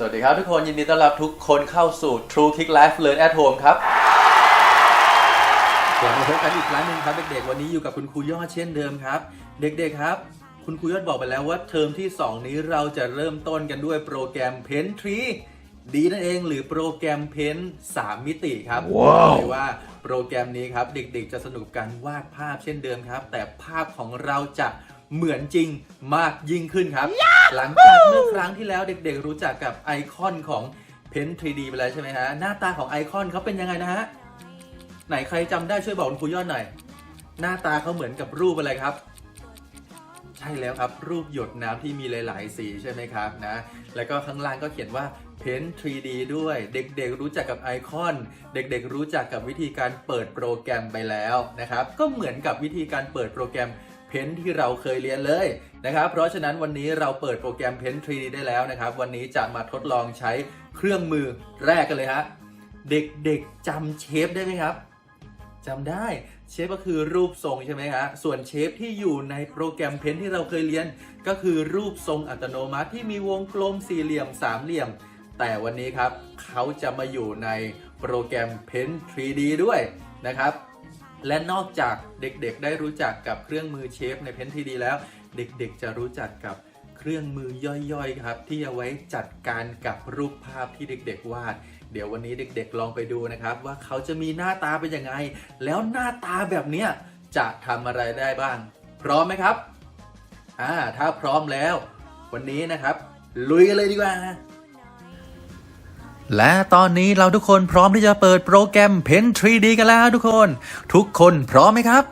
สวัสดีครับทุกคนยินดีต้อนรับทุกคนเข้าสู่ True Kick Life Learn at Home ครับกลับมาพบกันอีกครั้งหนึ่งครับเด็กๆวันนี้อยู่กับคุณครูยอดเช่นเดิมครับ เด็กๆครับ คุณครูยอดบอกไปแล้วว่าเทอมที่ 2 นี้เราจะเริ่มต้นกันด้วยโปรแกรม Pen Tree ดีนั่นเองหรือโปรแกรม Pen 3มิติครับว้าวว่าโปรแกรมนี้ครับ เด็กๆจะสนุกกับการวาดภาพเช่นเดิมครับ แต่ภาพของเราจะ เหมือนจริงมากยิ่งขึ้นครับ หลังจากเมื่อครั้งที่แล้วเด็กๆ รู้จักกับไอคอนของ Pen 3D ไปแล้วใช่ไหมฮะ หน้าตาของไอคอนเขาเป็นยังไงนะฮะ ไหนใครจำได้ช่วยบอกคุณครูยอดหน่อย หน้าตาเขาเหมือนกับรูปอะไรครับใช่แล้วครับ รูปหยดน้ำที่มีหลาย ๆ สีใช่ไหมครับนะ แล้วก็ข้างล่างก็เขียนว่า Pen 3D ด้วย เด็ก ๆ รู้จักกับไอคอน เด็ก ๆ รู้จักกับวิธีการเปิดโปรแกรมไปแล้วนะครับ ก็เหมือนกับวิธีการเปิดโปรแกรม Pen ที่เราเคยเรียนเลยนะครับ เพราะฉะนั้นวันนี้เราเปิดโปรแกรม Pen 3D ได้แล้วนะครับ วันนี้จะมาทดลองใช้เครื่องมือแรกกันเลยฮะ เด็กๆจำเชฟได้ไหมครับจำได้เชฟก็คือรูปทรงใช่ไหมฮะส่วนเชฟที่อยู่ในโปรแกรมเพ้นที่เราเคยเรียน ก็คือรูปทรงอัตโนมัติที่มีวงกลมสี่เหลี่ยมสามเหลี่ยม แต่วันนี้ครับเขาจะมาอยู่ในโปรแกรม Pen 3D ด้วยนะครับ และนอกจากเด็กๆ ได้รู้จักกับเครื่องมือเชฟใน Pen 3D แล้ว เด็กๆ จะรู้จักกับเครื่องมือย่อยๆ ครับ ที่เอาไว้จัดการกับรูปภาพที่เด็กๆ วาด เดี๋ยววันนี้เด็กๆ ลองไปดูนะครับ ว่าเขาจะมีหน้าตาเป็นยังไง แล้วหน้าตาแบบเนี้ยจะทำอะไรได้บ้าง พร้อมไหมครับอ่าถ้าพร้อมแล้ว วันนี้นะครับ ลุยกันเลยดีกว่า และตอนนี้เราทุกคนพร้อมที่จะเปิดโปรแกรม Pen 3D กันแล้วทุกคน ทุกคนพร้อมไหมครับ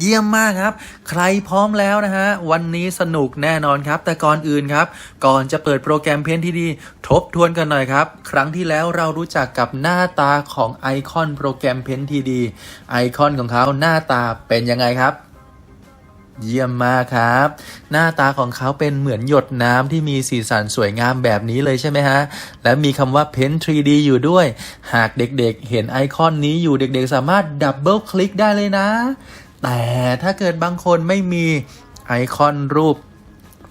เยี่ยมมากครับ ใครพร้อมแล้วนะฮะ วันนี้สนุกแน่นอนครับ แต่ก่อนอื่นครับ ก่อนจะเปิดโปรแกรมเพนที่ดีทบทวนกันหน่อยครับ ครั้งที่แล้วเรารู้จักกับหน้าตาของไอคอนโปรแกรมเพนทีดีไอคอนของเขาหน้าตาเป็นยังไงครับ เยี่ยมมากครับ หน้าตาของเขาเป็นเหมือนหยดน้ำที่มีสีสันสวยงามแบบนี้เลยใช่ไหมฮะ และมีคำว่า Pen 3D อยู่ด้วย หากเด็กๆ เห็นไอคอนนี้อยู่เด็กๆ สามารถดับเบิลคลิกได้เลยนะ แต่ถ้าเกิดบางคนไม่มีไอคอนรูป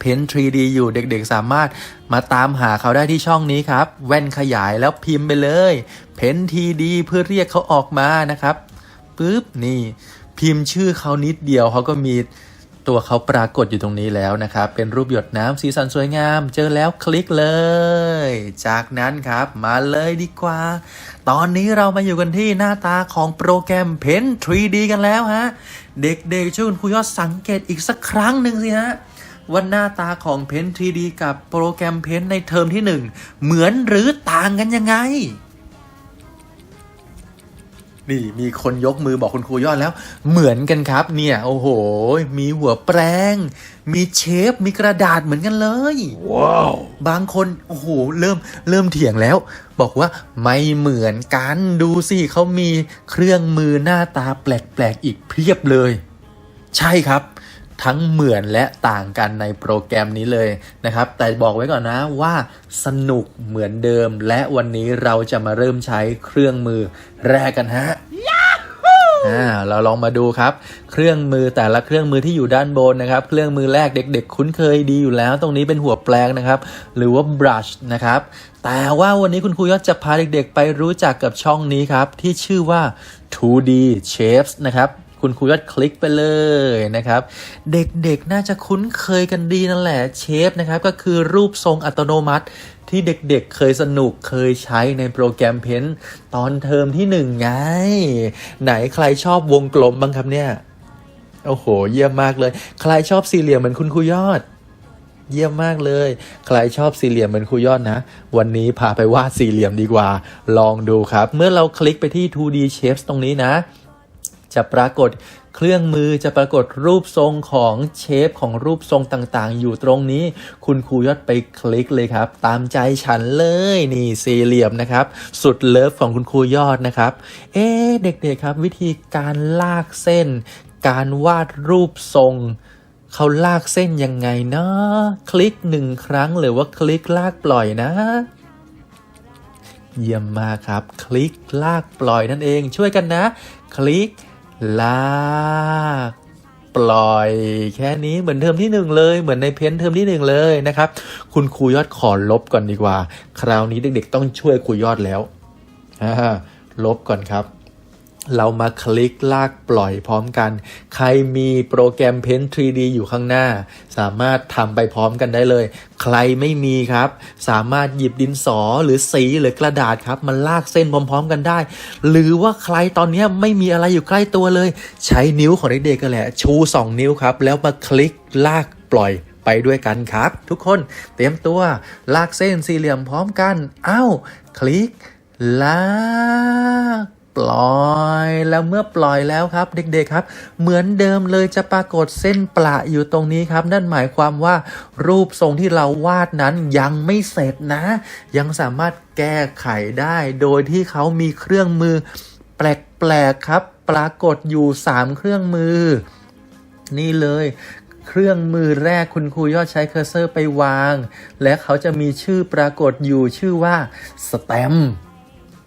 Pen 3D อยู่เด็กๆ สามารถมาตามหาเขาได้ที่ช่องนี้ครับ แว่นขยายแล้วพิมพ์ไปเลย Pen 3D เพื่อเรียกเขาออกมานะครับปุ๊บนี่ พิมพ์ชื่อเขานิดเดียวเขาก็มี ตัวเขาปรากฏอยู่ตรงนี้แล้วนะครับ เป็นรูปหยดน้ำสีสันสวยงาม เจอแล้วคลิกเลย จากนั้นครับมาเลยดีกว่า ตอนนี้เรามาอยู่กันที่หน้าตาของโปรแกรม Pen 3D กันแล้วฮะ เด็กๆช่วยคุณครูยอดสังเกตอีกสักครั้งหนึ่งสิฮะว่าหน้าตาของ Pen 3D กับโปรแกรม Pen ในเทอมที่ 1 เหมือนหรือต่างกันยังไง นี่มีคนยกมือบอกคุณครูยอดแล้ว เหมือนกันครับ เนี่ย โอ้โห มีหัวแปรงมีเชฟ มีกระดาษเหมือนกันเลย ว้าว บางคน โอ้โห เริ่มเริ่มเถียงแล้ว บอกว่าไม่เหมือนกันดูสิเขามีเครื่องมือหน้าตาแปลกๆอีกเพียบเลย ใช่ครับ ทั้งเหมือนและต่างกันในโปรแกรมนี้เลยนะครับ แต่บอกไว้ก่อนนะว่าสนุกเหมือนเดิม และวันนี้เราจะมาเริ่มใช้เครื่องมือแรกกันฮะอ่าเราลองมาดูครับ เครื่องมือแต่ละเครื่องมือที่อยู่ด้านบนนะครับ เครื่องมือแรกเด็ก ๆ คุ้นเคยดีอยู่แล้ว ตรงนี้เป็นหัวแปลงนะครับ หรือว่า brush นะครับ แต่ว่าวันนี้คุณครูยอดจะพาเด็กๆ ไปรู้จักกับช่องนี้ครับ ที่ชื่อว่า 2D shapes นะครับ คุณครูยอดคลิกไปเลยนะครับ เด็กๆน่าจะคุ้นเคยกันดีนั่นแหละเชฟนะครับ ก็คือรูปทรงอัตโนมัติที่เด็กๆ เคยสนุกเคยใช้ในโปรแกรมเพ้นตอนเทอมที่หนึ่งไง ไหนใครชอบวงกลมบ้างครับเนี่ย โอ้โห เยี่ยมมากเลย ใครชอบสี่เหลี่ยมเหมือนคุณครูยอดเยี่ยมมากเลย ใครชอบสี่เหลี่ยมเหมือนครูยอดนะ วันนี้พาไปวาดสี่เหลี่ยมดีกว่า ลองดูครับ เมื่อเราคลิกไปที่ 2D Shapes ตรงนี้นะ จะปรากฏเครื่องมือจะปรากฏรูปทรงของเชฟของรูปทรงต่างๆ อยู่ตรงนี้ คุณครูยอดไปคลิกเลยครับ ตามใจฉันเลยนี่สี่เหลี่ยมนะครับ สุดเลิฟของคุณครูยอดนะครับ เอ๊เด็กๆครับ วิธีการลากเส้น การวาดรูปทรงเขาลากเส้นยังไงนะคลิกหนึ่งครั้งหรือว่าคลิกลากปล่อยนะเยี่ยมมากครับ คลิกลากปล่อยนั่นเองช่วยกันนะ คลิก ลากปล่อยแค่นี้เหมือนเทอมที่หนึ่งเลยเหมือนในเพ้นเทอมที่หนึ่งเลยนะครับ คุณครูยอดขอลบก่อนดีกว่า คราวนี้เด็กๆ ต้องช่วยครูยอดแล้วอ่าลบก่อนครับ เรามาคลิกลากปล่อยพร้อมกัน ใครมีโปรแกรม Paint 3D อยู่ข้างหน้า สามารถทำไปพร้อมกันได้เลย ใครไม่มีครับ สามารถหยิบดินสอหรือสีหรือกระดาษครับ มันลากเส้นพร้อมๆกันได้ หรือว่าใครตอนนี้ไม่มีอะไรอยู่ใกล้ตัวเลย ใช้นิ้วของเด็กๆกันแหละ ชู 2 นิ้วครับ แล้วมาคลิกลากปล่อยไปด้วยกันครับ ทุกคนเตรียมตัวลากเส้นสี่เหลี่ยมพร้อมกันเอ้าคลิกลาก ปล่อยแล้วเมื่อปล่อยแล้วครับ เด็กๆครับ เหมือนเดิมเลยจะปรากฏเส้นประอยู่ตรงนี้ครับ นั่นหมายความว่ารูปทรงที่เราวาดนั้นยังไม่เสร็จนะ ยังสามารถแก้ไขได้ โดยที่เขามีเครื่องมือ แปลกๆครับ ปรากฏอยู่ 3 เครื่องมือ นี่เลยเครื่องมือแรกคุณครูยอดใช้เคอร์เซอร์ไปวาง และเขาจะมีชื่อปรากฏอยู่ชื่อว่าสแตม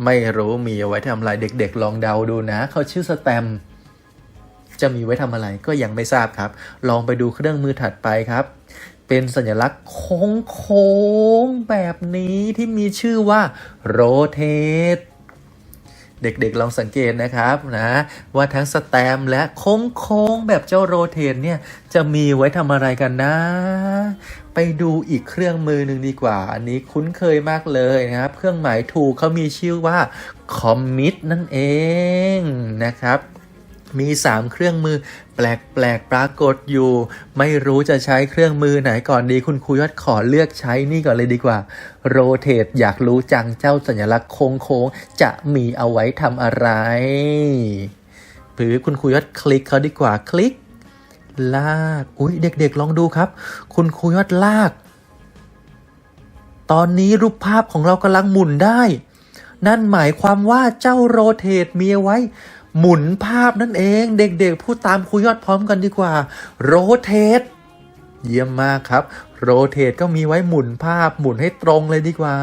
ไม่รู้มีเอาไว้ทำอะไรเด็กๆ ลองเดาดูนะ เขาชื่อสแตมจะมีไว้ทำอะไรก็ยังไม่ทราบครับ ลองไปดูเครื่องมือถัดไปครับ เป็นสัญลักษณ์โค้งๆแบบนี้ที่มีชื่อว่า rotate เด็กๆลองสังเกตนะครับนะว่าทั้งสแตมและโค้งๆแบบเจ้าโรเทตเนี่ยจะมีไว้ทำอะไรกันนะ ไปดูอีกเครื่องมือหนึ่งดีกว่า อันนี้คุ้นเคยมากเลยนะครับ เครื่องหมายถูกเขามีชื่อว่า commit นั่นเองนะครับมี 3 เครื่องมือ แปลกๆปรากฏอยู่ ไม่รู้จะใช้เครื่องมือไหนก่อนดี คุณครูยอดขอเลือกใช้นี่ก่อนเลยดีกว่า rotate อยากรู้จังเจ้าสัญลักษณ์โค้งๆ จะมีเอาไว้ทำอะไร หรือคุณครูยอดคลิกเขาดีกว่าคลิก ลากอุ้ยเด็กๆลองดูครับ คุณครูยอดลาก ตอนนี้รูปภาพของเรากำลังหมุนได้ นั่นหมายความว่าเจ้าโรเทตมีไว้ หมุนภาพนั่นเอง เด็กๆพูดตามครูยอดพร้อมกันดีกว่า โรเทตเยี่ยมมากครับ โรเทตก็มีไว้หมุนภาพหมุนให้ตรงเลยดีกว่า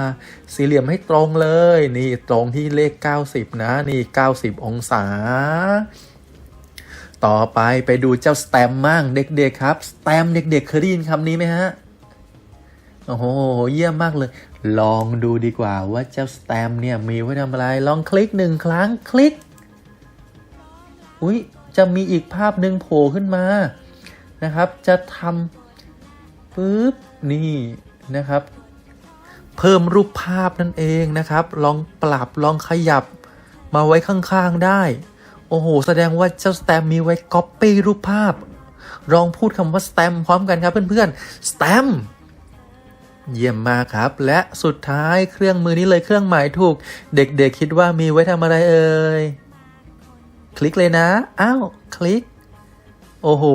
สี่เหลี่ยมให้ตรงเลย นี่ตรงที่เลข 90 นะ นี่ 90 องศา ต่อไปไปดูเจ้าสแตมมั่งเด็กๆครับสแตมเด็กๆเคยได้ยินคำนี้ไหมฮะโอ้โหเยี่ยมมากเลย ลองดูดีกว่าว่าเจ้าสแตมเนี่ยมีไว้ทำอะไร ลองคลิกหนึ่งครั้งคลิก อุ้ยจะมีอีกภาพหนึ่งโผล่ขึ้นมานะครับ จะทำปุ๊บนี่นะครับ เพิ่มรูปภาพนั่นเองนะครับ ลองปรับลองขยับมาไว้ข้างๆได้ โอ้โห แสดงว่าเจ้าสแตมมีไว้ก๊อปปี้รูปภาพลองพูดคำว่าสแตมพร้อมกันครับเพื่อนๆสแตมเยี่ยมมากครับ และสุดท้ายเครื่องมือนี้เลยเครื่องหมายถูก เด็กๆคิดว่ามีไว้ทำอะไรเอ่ยคลิกเลยนะ อ้าว คลิก โอ้โห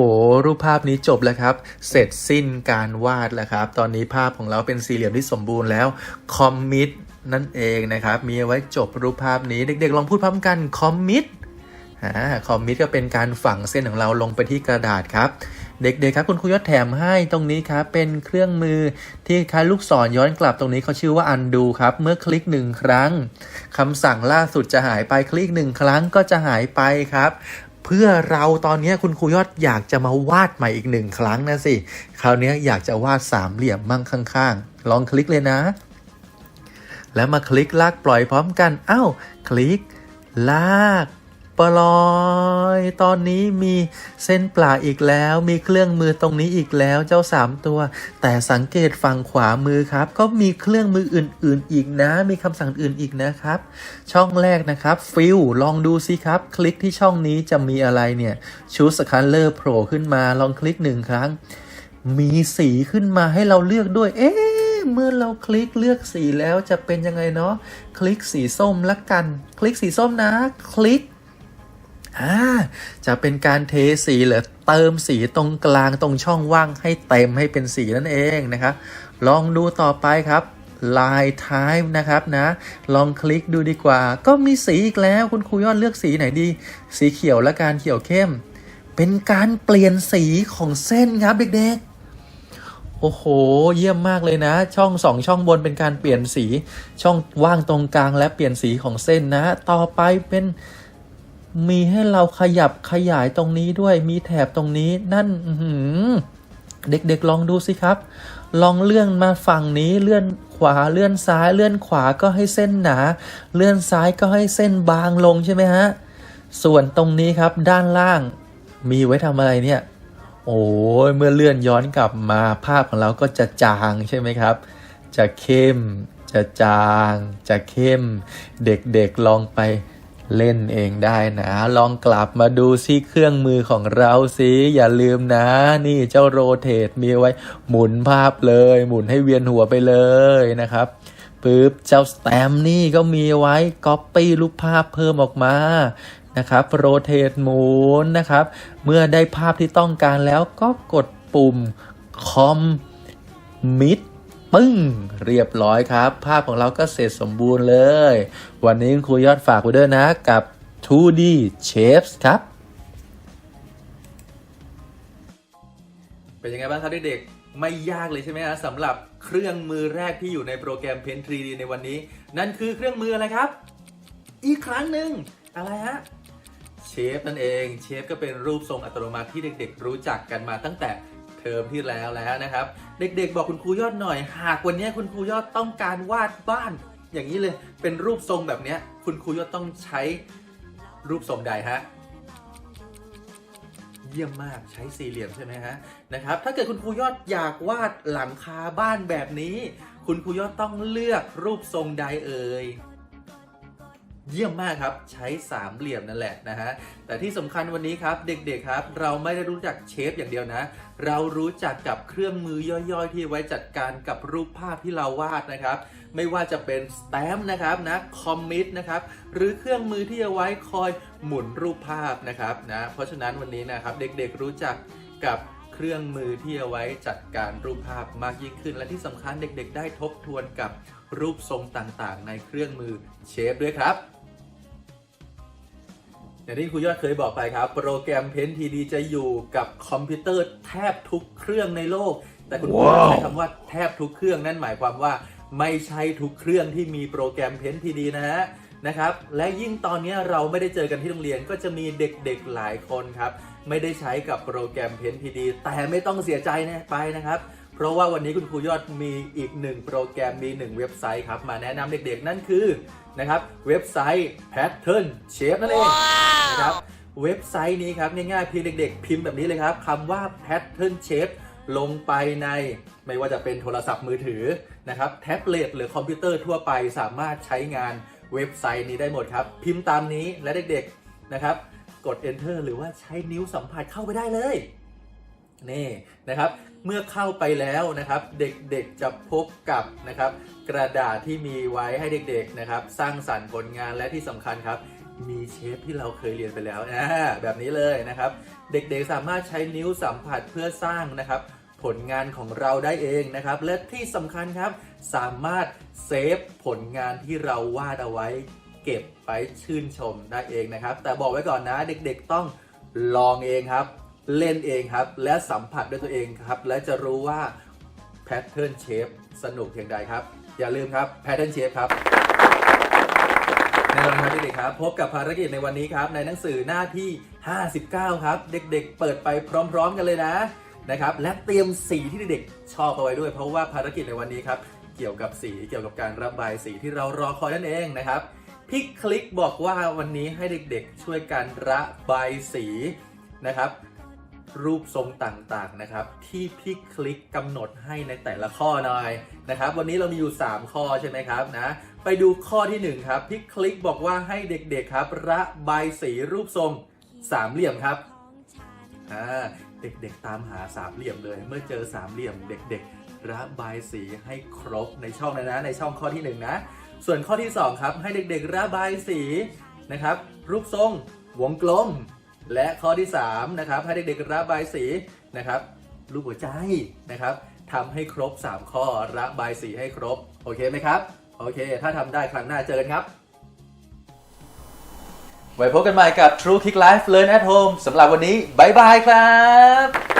รูปภาพนี้จบแล้วครับ เสร็จสิ้นการวาดแล้วครับ ตอนนี้ภาพของเราเป็นสี่เหลี่ยมที่สมบูรณ์แล้ว คอมมิตนั่นเองนะครับ มีไว้จบรูปภาพนี้ เด็กๆ ลองพูดพร้อมกัน คอมมิต คอมมิตก็เป็นการฝังเส้นของเราลงไปที่กระดาษครับ เด็กๆครับคุณครูยศแถมให้ตรงนี้ครับเป็นเครื่องมือที่คล้ายลูกศรย้อนกลับตรงนี้เขาชื่อว่า undo ครับ เมื่อคลิกหนึ่งครั้งคำสั่งล่าสุดจะหายไปคลิกหนึ่งครั้งก็จะหายไปครับเพื่อเราตอนนี้คุณครูยอดอยากจะมาวาดใหม่อีกหนึ่งครั้งนะสิ คราวนี้อยากจะวาดสามเหลี่ยมมั่งข้าง ๆ ลองคลิกเลยนะ แล้วมาคลิกลากปล่อยพร้อมกันอ้าวคลิก ลาก ปลอย ตอนนี้มีเส้นปลาอีกแล้ว มีเครื่องมือตรงนี้อีกแล้วเจ้าสามตัว แต่สังเกตฝั่งขวามือครับ ก็มีเครื่องมืออื่น ๆ อีกนะ มีคำสั่งอื่นอีกนะครับ ช่องแรกนะครับฟิลลองดูสิครับ คลิกที่ช่องนี้จะมีอะไรเนี่ยชูสคัลเลอร์โผล่ขึ้นมาลองคลิกหนึ่งครั้ง มีสีขึ้นมาให้เราเลือกด้วย เอ๊ะเมื่อเราคลิกเลือกสีแล้วจะเป็นยังไงเนาะ คลิกสีส้มละกัน คลิกสีส้มนะ คลิก อ่าจะเป็นการเทสีหรือเติมสีตรงกลางตรงช่องว่างให้เต็มให้เป็นสีนั่นเองนะครับ ลองดูต่อไปครับลายท้ายนะครับนะ ลองคลิกดูดีกว่า ก็มีสีอีกแล้วคุณครูยอดเลือกสีไหนดี สีเขียวและการเขียวเข้ม เป็นการเปลี่ยนสีของเส้นครับเด็กๆ โอ้โห เยี่ยมมากเลยนะ ช่องสองช่องบนเป็นการเปลี่ยนสี ช่องว่างตรงกลางและเปลี่ยนสีของเส้นนะ ต่อไปเป็น มีให้เราขยับขยายตรงนี้ด้วยมีแถบตรงนี้นั่นเด็กๆลองดูสิครับ ลองเลื่อนมาฝั่งนี้เลื่อนขวาเลื่อนซ้ายเลื่อนขวาก็ให้เส้นหนา เลื่อนซ้ายก็ให้เส้นบางลงใช่ไหมฮะส่วนตรงนี้ครับด้านล่างมีไว้ทำอะไรเนี่ย โอ้ยเมื่อเลื่อนย้อนกลับมาภาพของเราก็จะจางใช่ไหมครับ จะเข้ม จะจาง จะเข้ม เด็กๆลองไป เล่นเองได้นะ ลองกลับมาดูซิเครื่องมือของเราสิอย่าลืมนะ นี่เจ้าโรเทตมีไว้หมุนภาพเลย หมุนให้เวียนหัวไปเลยนะครับปึ๊บเจ้าสแตมนี่ก็มีไว้ก๊อปปี้รูปภาพเพิ่มออกมานะครับโรเทตหมุนนะครับ เมื่อได้ภาพที่ต้องการแล้วก็กดปุ่มคอมมิด ปึ้ง เรียบร้อยครับ ภาพของเราก็เสร็จสมบูรณ์เลย วันนี้ครูยอดฝากไว้ด้วยนะกับ 2D Shapes ครับ เป็นยังไงบ้างครับเด็กๆไม่ยากเลยใช่ไหมฮะสำหรับเครื่องมือแรกที่อยู่ในโปรแกรม Paint 3D ในวันนี้ นั่นคือเครื่องมืออะไรครับ อีกครั้งหนึ่งอะไรฮะเชฟนั่นเอง เชฟก็เป็นรูปทรงอัตโนมัติที่เด็ก ๆ รู้จักกันมาตั้งแต่ เทอมที่แล้วแล้วนะครับ เด็กๆ บอกคุณครูยอดหน่อย หากวันนี้คุณครูยอดต้องการวาดบ้าน อย่างนี้เลยเป็นรูปทรงแบบนี้คุณครูยอดต้องใช้รูปทรงใดฮะเยี่ยมมากใช้สี่เหลี่ยมใช่ไหมฮะนะครับ ถ้าเกิดคุณครูยอดอยากวาดหลังคาบ้านแบบนี้ คุณครูยอดต้องเลือกรูปทรงใดเอ่ย เยี่ยมมากครับ ใช้สามเหลี่ยมนั่นแหละนะฮะ แต่ที่สำคัญวันนี้ครับ เด็กๆครับ เราไม่ได้รู้จักเชฟอย่างเดียวนะ เรารู้จักกับเครื่องมือย่อยๆ ที่ไว้จัดการกับรูปภาพที่เราวาดนะครับ ไม่ว่าจะเป็นสแตมป์นะครับนะคอมมิตนะครับ หรือเครื่องมือที่เอาไว้คอยหมุนรูปภาพนะครับนะ เพราะฉะนั้นวันนี้นะครับเด็กๆรู้จักกับเครื่องมือที่เอาไว้จัดการรูปภาพมากยิ่งขึ้น และที่สำคัญเด็กๆ ได้ทบทวนกับรูปทรงต่างๆ ในเครื่องมือเชฟด้วยครับ อย่างที่ครูยอดเคยบอกไปครับ โปรแกรม Paint TD จะอยู่กับคอมพิวเตอร์แทบทุกเครื่องในโลก แต่คุณครูยอดใช้คำว่าแทบทุกเครื่องนั่นหมายความว่า ไม่ใช่ทุกเครื่องที่มีโปรแกรม Paint TD นะฮะนะครับ และยิ่งตอนนี้เราไม่ได้เจอกันที่โรงเรียนก็จะมีเด็กๆหลายคนครับ ไม่ได้ใช้กับโปรแกรม Paint TD แต่ไม่ต้องเสียใจนะไปนะครับเพราะว่าวันนี้คุณครูยอดมีอีกหนึ่งโปรแกรมมีหนึ่งเว็บไซต์ครับ มาแนะนำเด็กๆ นั่นคือ นะครับเว็บไซต์ Pattern Shape นั่นเองนะครับเว็บไซต์นี้ครับง่ายๆเพียงเด็ก ๆ พิมพ์แบบนี้เลยครับคำว่า Pattern Shape ลงไปในไม่ว่าจะเป็นโทรศัพท์มือถือนะครับแท็บเล็ตหรือคอมพิวเตอร์ทั่วไปสามารถใช้งานเว็บไซต์นี้ได้หมดครับ พิมพ์ตามนี้และเด็กๆนะครับ กด enter หรือว่าใช้นิ้วสัมผัสเข้าไปได้เลย นี่นะครับ เมื่อเข้าไปแล้วนะครับ เด็กๆจะพบกับนะครับ กระดาษที่มีไว้ให้เด็กๆนะครับ สร้างสรรค์ผลงานและที่สำคัญครับ มีเชฟที่เราเคยเรียนไปแล้วแบบนี้เลยนะครับ เด็กๆสามารถใช้นิ้วสัมผัสเพื่อสร้างนะครับ ผลงานของเราได้เองนะครับ และที่สำคัญครับ สามารถเซฟผลงานที่เราวาดเอาไว้เก็บไปชื่นชมได้เองนะครับ แต่บอกไว้ก่อนนะเด็กๆต้องลองเองครับ เล่นเองครับ และสัมผัสด้วยตัวเองครับ และจะรู้ว่า Pattern Shape สนุกเพียงใดครับ อย่าลืมครับ Pattern Shape ครับแน่นอนครับเด็กๆครับ พบกับภารกิจในวันนี้ครับ ในหนังสือหน้าที่ 59 ครับ เด็กๆ เปิดไปพร้อมๆกันเลยนะนะครับ และเตรียมสีที่เด็กๆชอบเอาไว้ด้วย เพราะว่าภารกิจในวันนี้ครับเกี่ยวกับสีเกี่ยวกับการระบายสีที่เรารอคอยนั่นเองนะครับพี่คลิกบอกว่าวันนี้ให้เด็กๆช่วยกันระบายสีนะครับ รูปทรงต่างๆนะครับ ที่พี่คลิกกำหนดให้ในแต่ละข้อหน่อยนะครับ วันนี้เรามีอยู่ 3 ข้อใช่ไหมครับนะไปดูข้อที่1ครับพี่คลิกบอกว่าให้เด็กๆครับระบายสีรูปทรงสามเหลี่ยมครับอ่าเด็กๆตามหาสามเหลี่ยมเลย เมื่อเจอสามเหลี่ยมเด็ก ๆ ระบายสีให้ครบในช่องนะนะในช่องข้อที่หนึ่งนะส่วนข้อที่สองครับให้เด็กๆระบายสีนะครับรูปทรงวงกลม และข้อที่3นะครับให้เด็กๆระบายสีนะครับรูปหัวใจนะครับทำให้ครบ 3 ข้อระบายสีให้ครบ โอเคไหมครับ โอเค ถ้าทำได้ครั้งหน้าเจอกันครับ ไว้พบกันใหม่กับ True Kick Life Learn at Home สำหรับวันนี้บายบายครับ